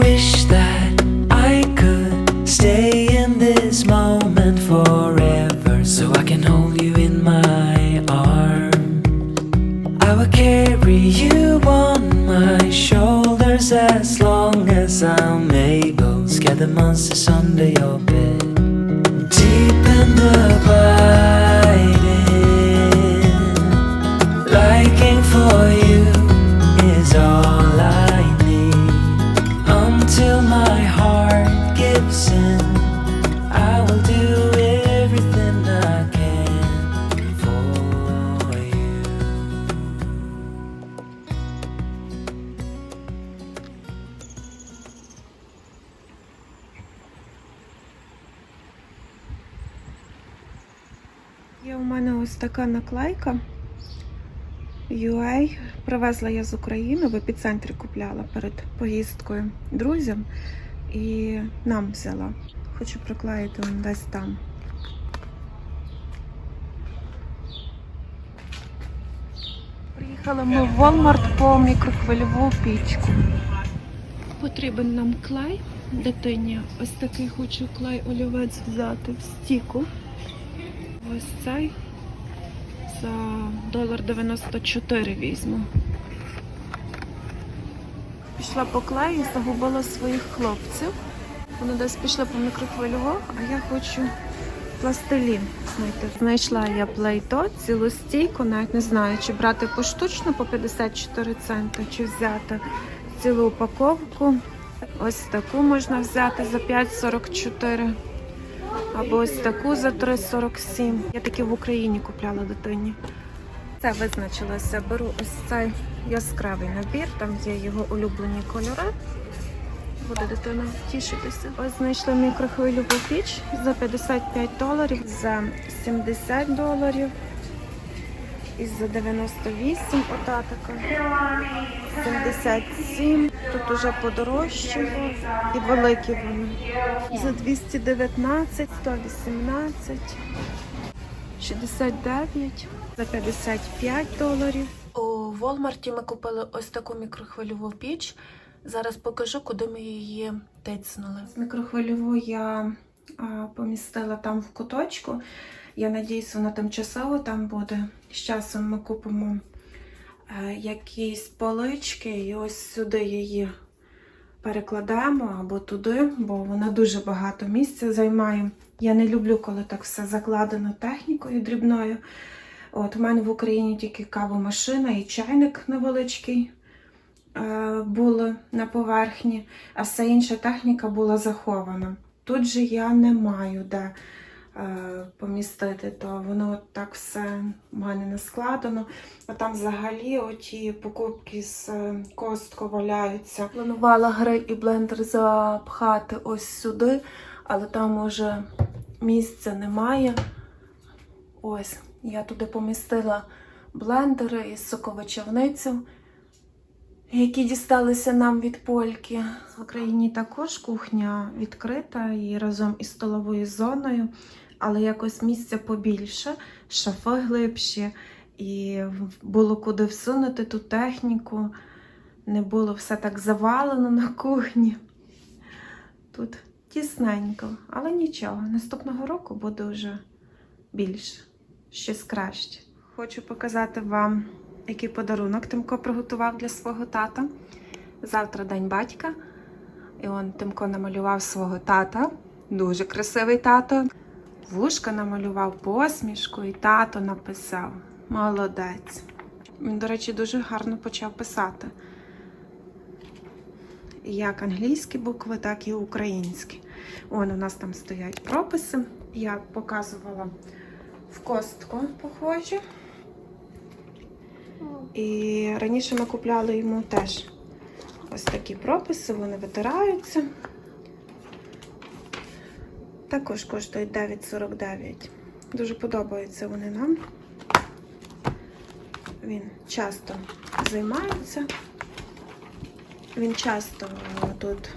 wish that I could stay in this moment forever so I can hold you in my arm. I will carry you on my shoulders as long as I'm able. Scare the monsters under your bed. Deep and abiding, liking for you. Така наклейка. UA. Привезла я з України, в епіцентрі купляла перед поїздкою друзям і нам взяла. Хочу приклеїти он десь там. Приїхали ми в Walmart по мікрохвильову пічку. Потрібен нам клей дитині. Ось такий хочу клей олівець взяти в стіку. Ось цей за долар 94 візьму. Пішла по клею, загубила своїх хлопців. Вони десь пішли по мікрохвильово, а я хочу пластилін знайти. Знайшла я плейто, цілу стійку, навіть не знаю, чи брати поштучно по 54 центи, чи взяти цілу упаковку. Ось таку можна взяти за 5,44. Або ось таку за 3,47. Я такі в Україні купляла дитині. Це визначилося. Беру ось цей яскравий набір, там є його улюблені кольори. Буде дитина тішитися. Ось знайшли мікрохвильову піч за 55 доларів, за 70 доларів. І за 98 ота така. 77. Тут уже подорожчало. І великі вони. За 219, 118, 69, за 55 доларів. У Волмарті ми купили ось таку мікрохвильову піч. Зараз покажу, куди ми її тицнули. Мікрохвильову я помістила там в куточку. Я надіюсь, вона тимчасово там буде. З часом ми купимо е, якісь полички і ось сюди її перекладаємо або туди, бо вона дуже багато місця займає. Я не люблю, коли так все закладено технікою дрібною. От у мене в Україні тільки кавомашина і чайник невеличкий е, були на поверхні, а вся інша техніка була захована. Тут же я не маю де е, помістити, то воно так все в мене не складено. А там взагалі оті покупки з е, костко валяються. Планувала гриль і блендер запхати ось сюди, але там уже місця немає. Ось, я туди помістила блендери і соковичавницю, які дісталися нам від польки. В Україні також кухня відкрита і разом із столовою зоною, але якось місця побільше, шафи глибші, і було куди всунути ту техніку. Не було все так завалено на кухні. Тут тісненько, але нічого. Наступного року буде вже більше, щось краще. Хочу показати вам, який подарунок Тимко приготував для свого тата. Завтра день батька. І он Тимко намалював свого тата. Дуже красивий тато. Вушка намалював посмішку, і тато написав. Молодець. Він, до речі, дуже гарно почав писати. Як англійські букви, так і українські. Вон у нас там стоять прописи. Я показувала в костку похожі. І раніше ми купляли йому теж ось такі прописи, вони витираються. Також коштують 9,49. Дуже подобаються вони нам. Він часто займається. Він часто тут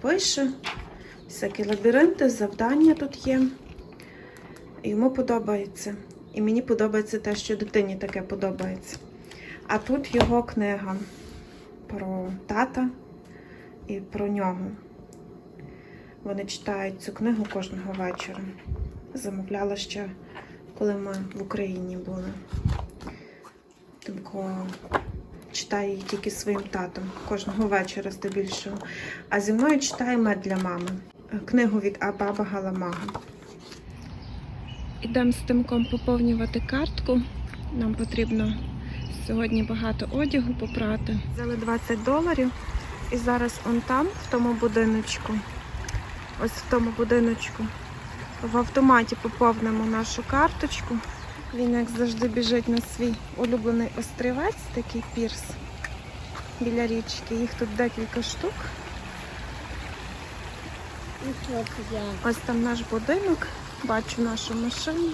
пише, всякі лабіринти, завдання тут є. Йому подобається. І мені подобається те, що дитині таке подобається. А тут його книга про тата і про нього. Вони читають цю книгу кожного вечора. Замовляла ще, коли ми в Україні були. Тимко читає її тільки своїм татом кожного вечора здебільшого. А зі мною читає мед для мами. Книгу від Абаба Галамага. Ідемо з Тимком поповнювати картку. Нам потрібно сьогодні багато одягу попрати. Взяли 20 доларів. І зараз он там, в тому будиночку, ось в тому будиночку, в автоматі поповнимо нашу карточку. Він, як завжди, біжить на свій улюблений острівець, такий пірс біля річки. Їх тут декілька штук. Ось там наш будинок, бачу нашу машину.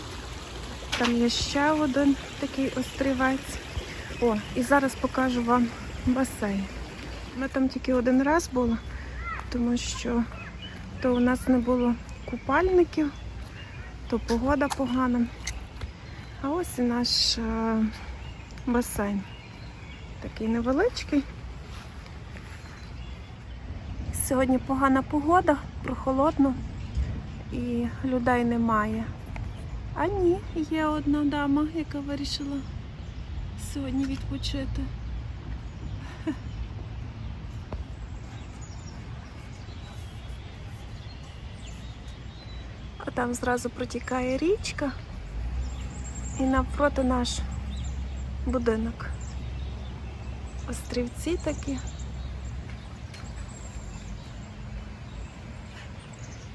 Там є ще один такий острівець. О, і зараз покажу вам басейн. Ми там тільки один раз були, тому що то у нас не було купальників, то погода погана. А ось і наш е, басейн. Такий невеличкий. Сьогодні погана погода, прохолодно і людей немає. А ні, є одна дама, яка вирішила сьогодні відпочити. А там зразу протікає річка і навпроти наш будинок. Острівці такі.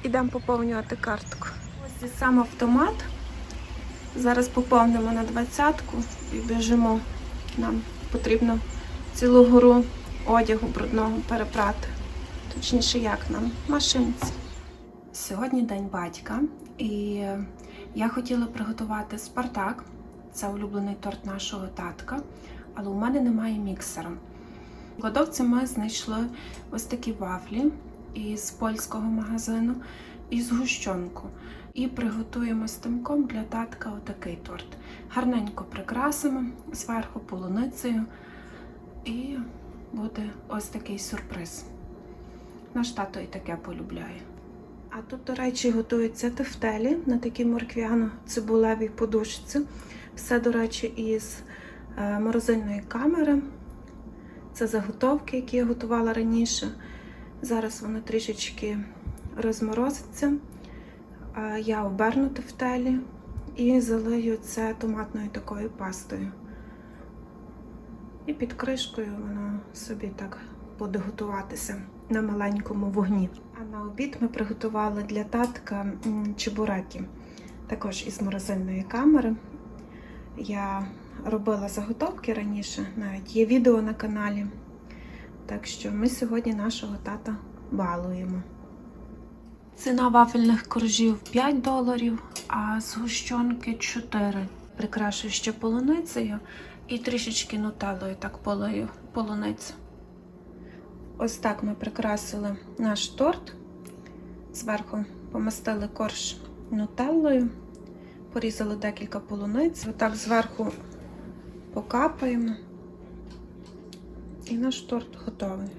Ідемо поповнювати картку. Ось і сам автомат. Зараз поповнимо на двадцятку і біжимо. Нам потрібно цілу гору одягу брудного перепрати. Точніше, як нам? Машинці. Сьогодні день батька, і я хотіла приготувати Спартак. Це улюблений торт нашого татка, але у мене немає міксера. В кладовці ми знайшли ось такі вафлі із польського магазину і згущенку. І приготуємо з тимком для татка отакий торт. Гарненько прикрасимо зверху полуницею, і буде ось такий сюрприз. Наш тато і таке полюбляє. А тут, до речі, готуються тефтелі на такій морквяно-цибулевій подушці. Все, до речі, із е, морозильної камери. Це заготовки, які я готувала раніше. Зараз воно трішечки розморозиться. Я оберну тефтелі і залию це томатною такою пастою. І під кришкою воно собі так буде готуватися на маленькому вогні. А на обід ми приготували для татка чебуреки, також із морозильної камери. Я робила заготовки раніше, навіть є відео на каналі. Так що ми сьогодні нашого тата балуємо. Ціна вафельних коржів 5 доларів, а згущенки 4. Прикрашую ще полуницею і трішечки нутеллою так полою полуницю. Ось так ми прикрасили наш торт. Зверху помастили корж нутеллою, порізали декілька полуниць. Отак зверху покапаємо. І наш торт готовий.